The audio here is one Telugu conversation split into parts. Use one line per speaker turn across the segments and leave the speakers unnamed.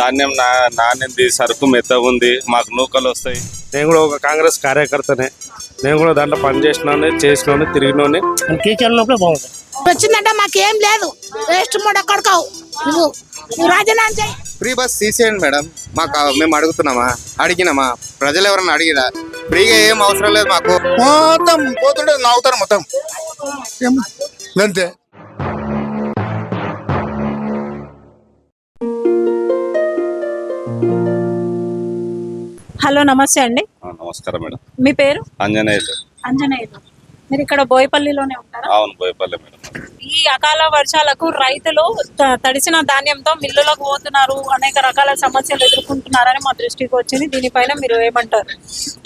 ధాన్యం నా నానింది సరుకు మెత్తగా ఉంది మాకు నూకలు వస్తాయి.
నేను కూడా ఒక కాంగ్రెస్ కార్యకర్తనే. నేను కూడా దాంట్లో పనిచేసినాను చేసినాను తిరిగినోని
ఉన్నప్పుడే బాగుంటుంది
వచ్చిందంటే మాకేం లేదు. వేస్ట్ మూడ కొడకావు. నువ్వు నువ్వు రాజీనామా చేయి.
ఫ్రీ బస్ తీసేయండి మేడం. మాకు మేము అడుగుతున్నామా? అడిగినామా? ప్రజలు ఎవరన్నా అడిగిరా? ఫ్రీగా ఏం అవసరం లేదు మాకు.
మొత్తం పోతుంటే నవ్వుతారు మొత్తం. అంతే.
హలో నమస్తే అండి.
నమస్కారం మేడం.
మీ పేరు?
అంజనేయులు
అంజనేయులు మీరు ఇక్కడ బోయపల్లిలోనే ఉంటారా?
అవును బోయపల్లి మేడం.
ఈ అకాల వర్షాలకు రైతులు త- తడిసిన ధాన్యంతో మిల్లులకు పోతున్నారు. అనేక రకాల సమస్యలు ఎదుర్కొంటున్నారని మా దృష్టికి వచ్చింది. దీనిపైన మీరు ఏమంటారు?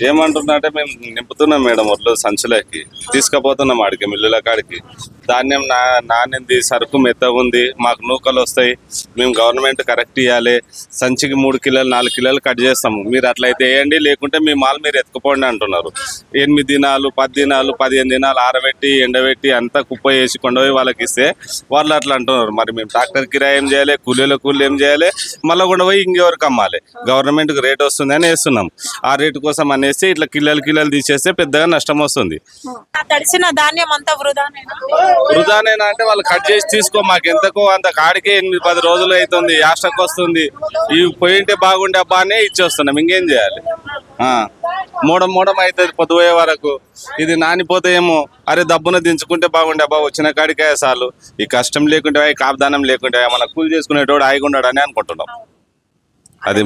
ఏమంటున్నారంటే మేము నింపుతున్నాం మేడం ఒళ్ళు సంచులకి. తీసుకుపోతున్నాం ఆడికి మిల్లుల కాడికి. ధాన్యం నా నానింది సరుకు మెత్తగా ఉంది మాకు నూకలు వస్తాయి. మేము గవర్నమెంట్ కరెక్ట్ ఇవ్వాలి సంచికి మూడు కిలోలు నాలుగు కిలోలు కట్ చేస్తాము. మీరు అట్లయితే వేయండి లేకుంటే మీ మాల్ మీరు ఎత్తుకుపోండి అంటున్నారు. ఎనిమిది దినాలు పది దినాలు పదిహేను దినాలు ఆరబెట్టి ఎండబెట్టి అంతా కుప్ప వేసి కొండపోయి వాళ్ళకి ఇస్తే వాళ్ళు అట్లా అంటున్నారు. మరి మేము ట్రాక్టర్ కిరాయి ఏం చేయాలి? కూలీల కూలి ఏం చేయాలి? మళ్ళీ కూడా పోయి ఇంకెవరికి అమ్మాలి? గవర్నమెంట్కి రేట్ వస్తుంది అని వేస్తున్నాం. ఆ రేటు కోసం అనేసి ఇట్లా కిలోలు కిలోలు తీసేస్తే పెద్దగా నష్టం వస్తుంది.
తడిసిన ధాన్యం అంతా వృధానేనా?
వృధానేనా అంటే వాళ్ళు కట్ చేసి తీసుకో మాకు ఎంతకో అంత కాడికే ఎనిమిది పది రోజులు అవుతుంది యాస్టకు వస్తుంది. ఇవి పోయింటే బాగుండే అబ్బా అనే ఇచ్చేస్తున్నాం. ఇంకేం చేయాలి? ఆ, మూడం మూడం అవుతుంది పొద్దుపోయే వరకు. ఇది నానిపోతే ఏమో అరే దబ్బున దించుకుంటే బాగుండే అబ్బా వచ్చిన కాడికే చాలు ఈ కష్టం లేకుంటే ఈ కాపుదానం లేకుంటే మన కూలి చేసుకునేటోడు ఆగి ఉన్నాడు అని అనుకుంటున్నాం. అది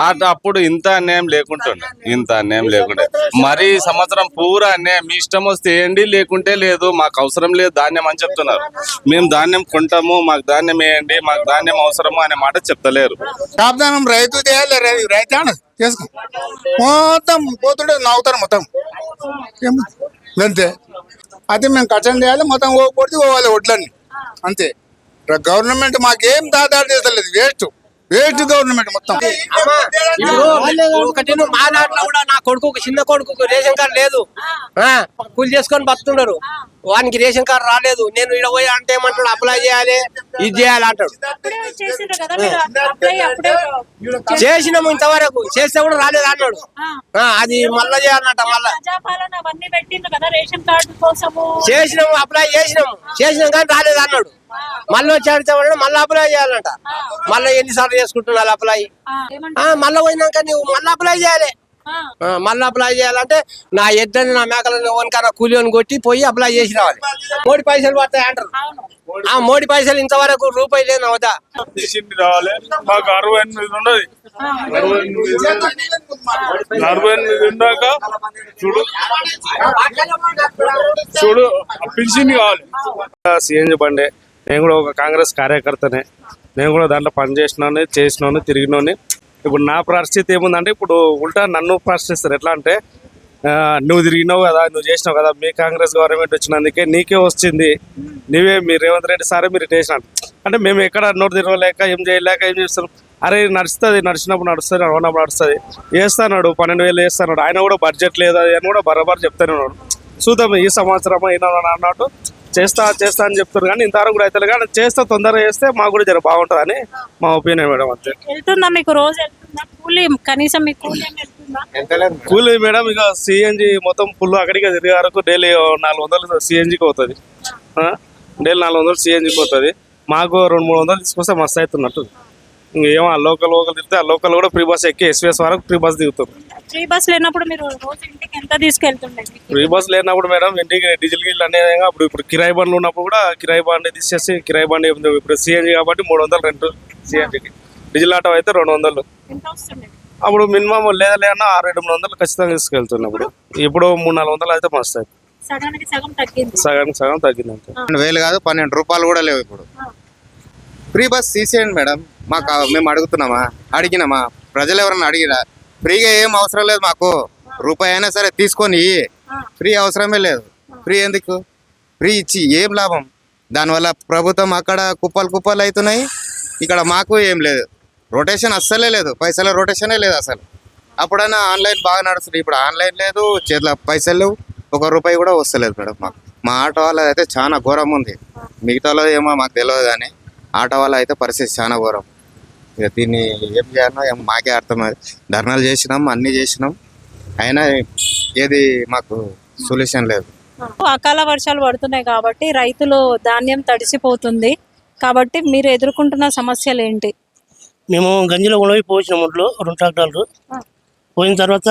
అట్ అప్పుడు ఇంత అన్యాయం లేకుంటుండే ఇంత అన్యాయం లేకుండే. మరి సంవత్సరం పూరా అన్యాయం. మీ ఇష్టం వస్తే వేయండి లేకుంటే లేదు మాకు అవసరం లేదు ధాన్యం అని చెప్తున్నారు. మేము ధాన్యం కొంటాము మాకు ధాన్యం వేయండి మాకు ధాన్యం అవసరము అనే మాట చెప్తలేరు.
రైతు చేయాలి రై- రైతాను. చేసుకో మొత్తం పోతుంటే నవ్వుతారు మొత్తం. అంతే. అయితే మేము కట్టం చేయాలి మొత్తం పోతే పోవాలి వడ్లన్నీ అంతే. గవర్నమెంట్ మాకేం దాదాపు చేస్తలేదు. వేస్ట్. వేస్ట్ గవర్నమెంట్ మొత్తం.
ఒకటి మా దాంట్లో కూడా నా కొడుకు చిన్న కొడుకు రేషన్ కార్డు లేదు. కూలి చేసుకొని బతుకున్నారు వానికి రేషన్ కార్డు రాలేదు. నేను ఇక్కడ పోయి అంటే ఏమంటాడు? అప్లై చేయాలి. ఇది చేయాలి అంటాడు. చేసినాము ఇంతవరకు. చేస్తే కూడా రాలేదు అన్నాడు. ఆ, అది మళ్ళా చేయాలంట మళ్ళా. చేసినాము అప్లై చేసినాము. చేసినాం కానీ రాలేదు అన్నాడు. మళ్ళీ వచ్చి అడిగితే మళ్ళీ అప్లై చేయాలంట. మళ్ళీ ఎన్నిసార్లు చేసుకుంటున్నారు అప్లై మళ్ళీ పోయినాక నువ్వు మళ్ళీ అప్లై చేయాలి. మళ్ళీ అప్లై చేయాలంటే నా ఎద్దని నా మేకలను వనకన్నా కూలిని కొట్టి పోయి అప్లై చేసి రావాలి. మోడీ పైసలు పడతాయి అంటారు.
అవును.
ఆ మోడీ పైసలు ఇంతవరకు రూపాయి లేదు వద్దా
తీసింది రావాలి మాకు అరవై ఎనిమిది ఉండదు అరవై ఎనిమిది ఉన్నాక చూడు. చూడు పిలిచింది కావాలి. సిఎన్జి బండి నేను కూడా ఒక కాంగ్రెస్ కార్యకర్తనే. నేను కూడా దాంట్లో పనిచేసినాను చేసినాను తిరిగినాను ఇప్పుడు నా పరిస్థితి ఏముందంటే ఇప్పుడు ఉల్టా నన్ను ప్రశ్నిస్తారు. ఎట్లా అంటే నువ్వు తిరిగినావు కదా నువ్వు చేసినావు కదా మీ కాంగ్రెస్ గవర్నమెంట్ వచ్చినందుకే నీకే వచ్చింది. నీవే మీ రేవంత్ రెడ్డి సారే మీరు చేసినాను అంటే మేము ఎక్కడ నోరు తిరగలేక ఏం చేయలేక ఏం చేస్తాం? అరే నడుస్తుంది నడిచినప్పుడు నడుస్తుంది నడవనప్పుడు నడుస్తుంది. వేస్తాడు పన్నెండు వేలు వేస్తాడు ఆయన కూడా బడ్జెట్ లేదు అది అని కూడా బరాబర్ చెప్తానే ఉన్నాడు. చూద్దాం ఈ సంవత్సరం అయినా అన్నట్టు చేస్తా చేస్తా అని చెప్తారు కానీ ఇంతవరకు కూడా అయితే కానీ చేస్తే తొందరగా చేస్తే మాకు కూడా జర బాగుంటుంది అని మా ఒపీనియన్ మేడం అంతే.
వెళ్తుందా మీకు రోజు వెళ్తుందా? కూలి కనీసం మీకు కూలీ
మేడం. ఇక సిఎన్జి మొత్తం ఫుల్ అక్కడికి తిరిగే వరకు డైలీ నాలుగు వందలు సిఎన్జికి అవుతుంది డైలీ నాలుగు వందలు సిఎన్జికి అవుతుంది మాకు రెండు మూడు వందలు తీసుకొస్తే మస్తు అవుతున్నట్టు ఇంకేమో ఆ లోకల్ లోకల్ తిరిగితే ఆ లోకల్ కూడా ఫ్రీ బస్ ఎక్కి ఎస్వీఎస్ వరకు ఫ్రీ బస్ దిగుతారు
ఫ్రీ బస్ లేనప్పుడు మీరు రోజు ఇంటికి ఎంత తీసుకెళ్తుండే
ఫ్రీ బస్ లేనప్పుడు మేడం ఇంటికి డీజిల్ గిల్ అనేది అప్పుడు ఇప్పుడు కిరాయి బండ్లు ఉన్నప్పుడు కూడా కిరాయి బండి తీసేసి కిరాయి బండి ఇప్పుడు సిఎన్జి కాబట్టి మూడు వందలు రెంట్ సిఎన్జికి డీజిల్ ఆటో అయితే రెండు వందలు. అప్పుడు మినిమం లేదా లేదన్నా ఆరు రెండు మూడు వందలు ఖచ్చితంగా తీసుకెళ్తున్నప్పుడు. ఇప్పుడు మూడు నాలుగు వందలు అయితే మస్తు
సగానికి సగం తగ్గింది.
సగానికి సగం తగ్గింది అంతే.
పన్నెండు వేలు కాదు పన్నెండు రూపాయలు కూడా లేవు ఇప్పుడు. ఫ్రీ బస్ తీసేయండి మేడం. మాకు మేము అడుగుతున్నామా? అడిగినామా? ప్రజలు ఎవరన్నా అడిగిరా ఫ్రీగా ఏం అవసరం లేదు మాకు. రూపాయి అయినా సరే తీసుకొని ఫ్రీ అవసరమే లేదు. ఫ్రీ ఎందుకు? ఫ్రీ ఇచ్చి ఏం లాభం? దానివల్ల ప్రభుత్వం అక్కడ కుప్పలు కుప్పలు అవుతున్నాయి. ఇక్కడ మాకు ఏం లేదు. రొటేషన్ అస్సలే లేదు. పైసల రొటేషనే లేదు అసలు. అప్పుడైనా ఆన్లైన్ బాగా నడుస్తుంది. ఇప్పుడు ఆన్లైన్ లేదు. చేతిలో పైసలు ఒక రూపాయి కూడా వస్తలేదు మేడం మాకు. మా ఆటో వాళ్ళది అయితే చాలా ఘోరం ఉంది. మిగతా వాళ్ళది ఏమో మాకు తెలియదు కానీ. ఆటో వాళ్ళ అయితే పరిస్థితి చాలా ఘోరం. ఇక దీన్ని ఏం చేయాలో ఏం మాకే అర్థమైంది ధర్నాలు చేసినాం అన్నీ చేసినాం. అయినా ఏది మాకు సొల్యూషన్ లేదు.
అకాల వర్షాలు పడుతున్నాయి కాబట్టి రైతులు ధాన్యం తడిసిపోతుంది. కాబట్టి మీరు ఎదుర్కొంటున్న సమస్యలు ఏంటి?
మేము గంజిలో ఉండవి పోసినాం ఒడ్లు రెండు ట్రాక్టర్లు. పోయిన తర్వాత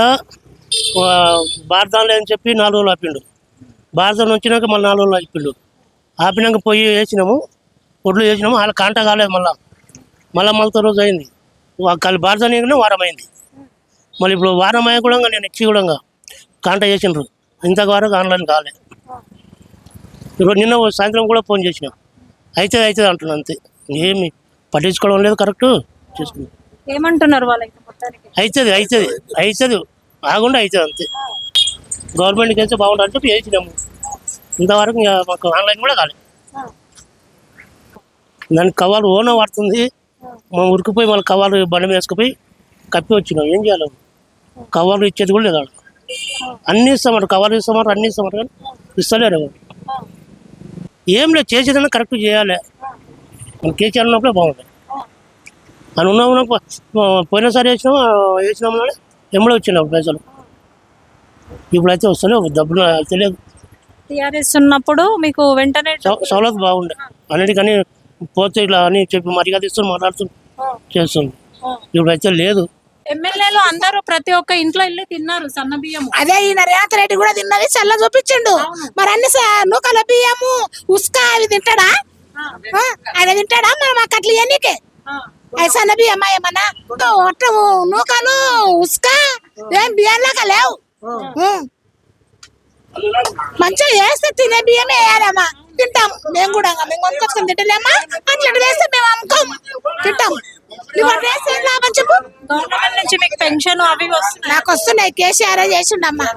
భారతం లేదని చెప్పి నాలుగు రోజులు ఆపిండు. భారతం వచ్చినాక మళ్ళీ నాలుగు రోజులు ఆపిండు. ఆపినాక పోయి వేసినాము. ఒడ్లు వేసినాము వాళ్ళ కాంట కాలేదు మళ్ళా. మళ్ళీ మళ్ళీ రోజు అయింది. వాళ్ళు భారతం వేయగానే వారం అయింది. మళ్ళీ ఇప్పుడు వారం అయ్యా కూడా నేను ఇచ్చి కూడా కాంట చేసినారు ఇంతవరకు ఆన్లైన్ కాలే. ఇప్పుడు నిన్న సాయంత్రం కూడా ఫోన్ చేసినాం. అయితే అవుతుంది అంటున్నాను అంతే. ఏమి పట్టించుకోవడం లేదు కరెక్ట్ చేసుకున్నాం
ఏమంటున్నారు వాళ్ళకి
అవుతుంది అవుతుంది అవుతుంది ఆకుండా అవుతుంది అంతే. గవర్నమెంట్కి అయితే బాగుంటుంది అంటే వేసినాము ఇంతవరకు మాకు ఆన్లైన్ కూడా కాలేదు దానికి కవాలు ఓన పడుతుంది మా ఉరికిపోయి మళ్ళీ కవాలు బండి మీద వేసుకుపోయి కప్పి వచ్చినాం. ఏం చేయాలి? కవాలు ఇచ్చేది కూడా లేదు. అన్నీ ఇస్తామంటారు కవాలు ఇస్తామంటారు అన్నీ ఇస్తామంటారు కానీ ఇస్తలేరు. ఏం లేదు. చేసేదన్నా కరెక్ట్ చేయాలి. మన కేసీఆర్ ఉన్నప్పుడే బాగుంటుంది అని ఉన్నా ఉన్నా పోయినసారి వేసినాం వేసినాం నాడు ఎమ్మడే వచ్చినాం పైసలు ఇప్పుడైతే వస్తలేవు డబ్బులు లేదు.
టిఆర్ఎస్ ఉన్నప్పుడు మీకు వెంటనే
సౌలత్ బాగుండే. అన్నిటికని పోతే ఇట్లా అని చెప్పి మర్యాద ఇస్తూ మాట్లాడుతూ చేస్తుంది. ఇప్పుడైతే లేదు.
ఎమ్మెల్యేలు అందరూ ప్రతి ఒక్క ఇంట్లో వెళ్ళి తిన్నారు సన్న బియ్యము
అదే ఈయన రేవంత్ రెడ్డి కూడా తిన్నది చల్ల చూపించిండు. మరి అన్ని నూకల బియ్యము ఉస్కా అవి తింటాడా? ఆ, ఆయన తింటాడా? మరి మాకు అట్లా ఇవన్నీకే అవి సన్న బియ్యమా ఏమన్నా? ఒట్టము నూకలు ఉస్కా ఏం బియ్యం లాగా లేవు. మంచిగా వేస్తే తినే బియ్యమే వేయాలమ్మా. తింటాం. మేము కూడా మేము కొనుక్కొచ్చుకొని తింటలేమా? అట్లా వేస్తే మేము అమ్ముకోం. తింటాం. నువ్వు అట్లా వేస్తే ఏం లాభం చెప్పు?
గవర్నమెంట్ నుంచి మీకు పెన్షన్ అవి వస్తున్నాయి.
నాకు వస్తున్నాయి. కేసీఆర్ చేసిండమ్మా?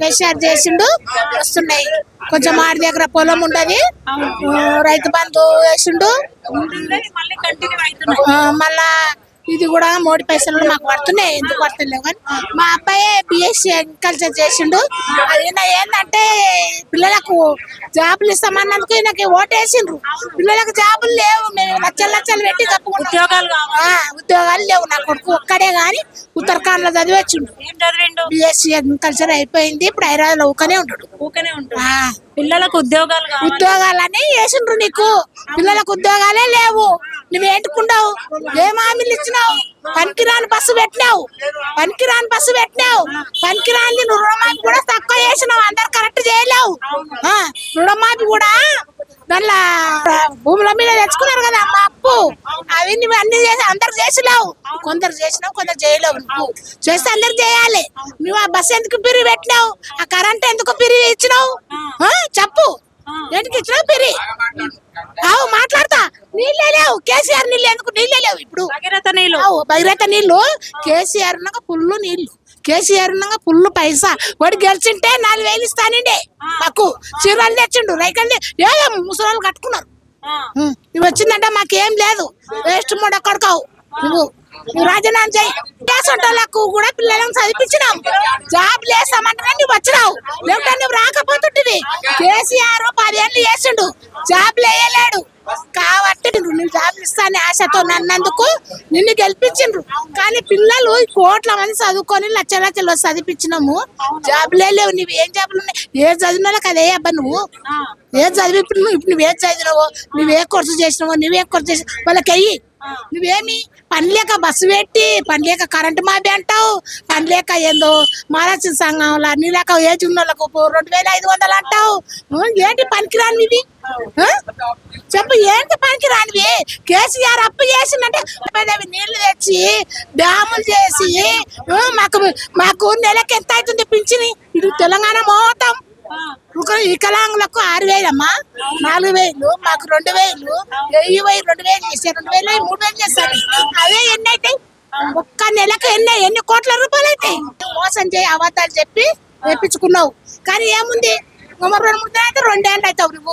కేసీఆర్ చేసిండు వస్తున్నాయి. కొంచెం ఆడి దగ్గర పొలం ఉండదు. రైతు బంధు వేసిండు.
మళ్ళీ
ఇది కూడా మోడీ పైసలు మాకు పడుతున్నాయి. ఎందుకు పడుతున్నాయి కానీ మా అబ్బాయి బిఎస్సి అగ్రికల్చర్ చేసిండు. ఈయన ఏంటంటే పిల్లలకు జాబులు ఇస్తామన్నందుకు ఈయనకి ఓటేసిండ్రు పిల్లలకు జాబులు లేవు. మేము లక్షలు లక్షలు పెట్టి
ఉద్యోగాలు
ఉద్యోగాలు లేవు. నా కొడుకు ఒక్కడే గాని ఉత్తరాఖండ్లో చదివచ్చిండు బిఎస్సి అగ్రికల్చర్ అయిపోయింది. ఇప్పుడు హైదరాబాద్లో ఊకనే ఉంటాడు.
ఊకనే ఉంటుంది
ఆ,
పిల్లలకు ఉద్యోగాలు కావాలి.
ఉద్యోగాలని వేసిండ్రు నీకు. పిల్లలకు ఉద్యోగాలే లేవు. నువ్వు ఏంటుకున్నావు ఏం హామీలు ఇచ్చినావు? పనికిరాని బస్సు పెట్టినావు. పనికిరాని బస్సు పెట్టినావు. పనికిరాని నువ్వు రుణమాఫీ కూడా తక్కువ చేసినావు. అందరు కరెక్ట్ చేయలేవు. ఆ, రుణమాఫీ కూడా దానిలా భూముల మీద తెచ్చుకున్నారు కదా అమ్మ అప్పు. అవి నువ్వు అన్ని చేసి అందరు చేసినావు. కొందరు చేసినావు కొందరు చేయలేవు నువ్వు. చేస్తే అందరు చేయాలి. నువ్వు ఆ బస్సు ఎందుకు పిరి పెట్టినావు? ఆ కరెంట్ ఎందుకు పిరి ఇచ్చినావు? చెప్పు. ఎందుకు ఇచ్చినావు పిరి? అవు మాట్లాడతా. నీళ్ళే లేవు. కేసీఆర్ నీళ్ళు ఎందుకు? నీళ్ళే లేవు ఇప్పుడు.
భగీరథ నీళ్ళు.
భగీరథ నీళ్ళు. కేసీఆర్ ఉన్నాక పుల్లు నీళ్ళు కేసీఆర్ ఉన్నాక పుల్లు పైసా. వాడు గెలిచింటే నాలుగు వేలు ఇస్తానండి మాకు చీరలు తెచ్చిండు రైకల్ని ఏదో ముసలాళ్ళు కట్టుకున్నారు. నువ్వు వచ్చిందంటే మాకేం లేదు. వేస్ట్ మూడ కొడకావు. నువ్వు నువ్వు రాజీనామా చేయి. కూడా పిల్లలను చదివించినాం. జాబ్ లేసామంటే నువ్వు వచ్చినావు. లేకుంటే నువ్వు రాకపోతుంటివి. కేసీఆర్ పదేళ్ళు చేసిండు. జాబ్ వేయలేడు కాబట్టి నువ్వు నువ్వు జాబ్ ఇస్తానే ఆశతో నన్నందుకు. నిన్ను గెలిపించిండ్రు. కానీ పిల్లలు కోట్ల మంది చదువుకొని లక్ష లక్షలు చదివించినాము. జాబులే లేవు. నువ్వు ఏం జాబులు ఉన్నాయి? ఏ చదివిన వాళ్ళకి అదే అబ్బా నువ్వు. ఏ చదివి ఇప్పుడు నువ్వు ఇప్పుడు నువ్వే చదివినావో? నువ్వే కోర్సు చేసినావో? నువ్వే కోర్సు చేసి? వాళ్ళకి అయ్యి నువ్వేమి? పనిలేక బస్సు పెట్టి పని లేక కరెంటు మాపి అంటావు. పని లేక ఏందో మహారాష్ట్ర సంఘంలో అన్ని లేక ఏజ్ ఉన్న వాళ్ళకు రెండు వేల ఐదు వందలు అంటావు. ఏంటి పనికిరాని ఇవి? చెప్పు ఏంటి పనికిరానివి? కేసీఆర్ అప్పు చేసిందంటే పెద్దవి నీళ్ళు తెచ్చి డ్యాములు చేసి మాకు మాకు నెలకి ఎంత అవుతుంది పింఛని? ఇది తెలంగాణ మొత్తం ఒక వికలాంగులకు ఆరు వేలమ్మా నాలుగు వేలు మాకు రెండు వేలు వెయ్యి వెయ్యి రెండు వేలు చేస్తే రెండు వేలు అయ్యి మూడు వేలు చేస్తారు అవే ఎన్ని అవుతాయి ఒక్క నెలకు ఎన్ని ఎన్ని కోట్ల రూపాయలు అవుతాయి మోసం చేయి అబద్ధాలు చెప్పి తెప్పించుకున్నావు కానీ ఏముంది? రెండు మూడు అయితే రెండేళ్ళు అవుతావు నువ్వు.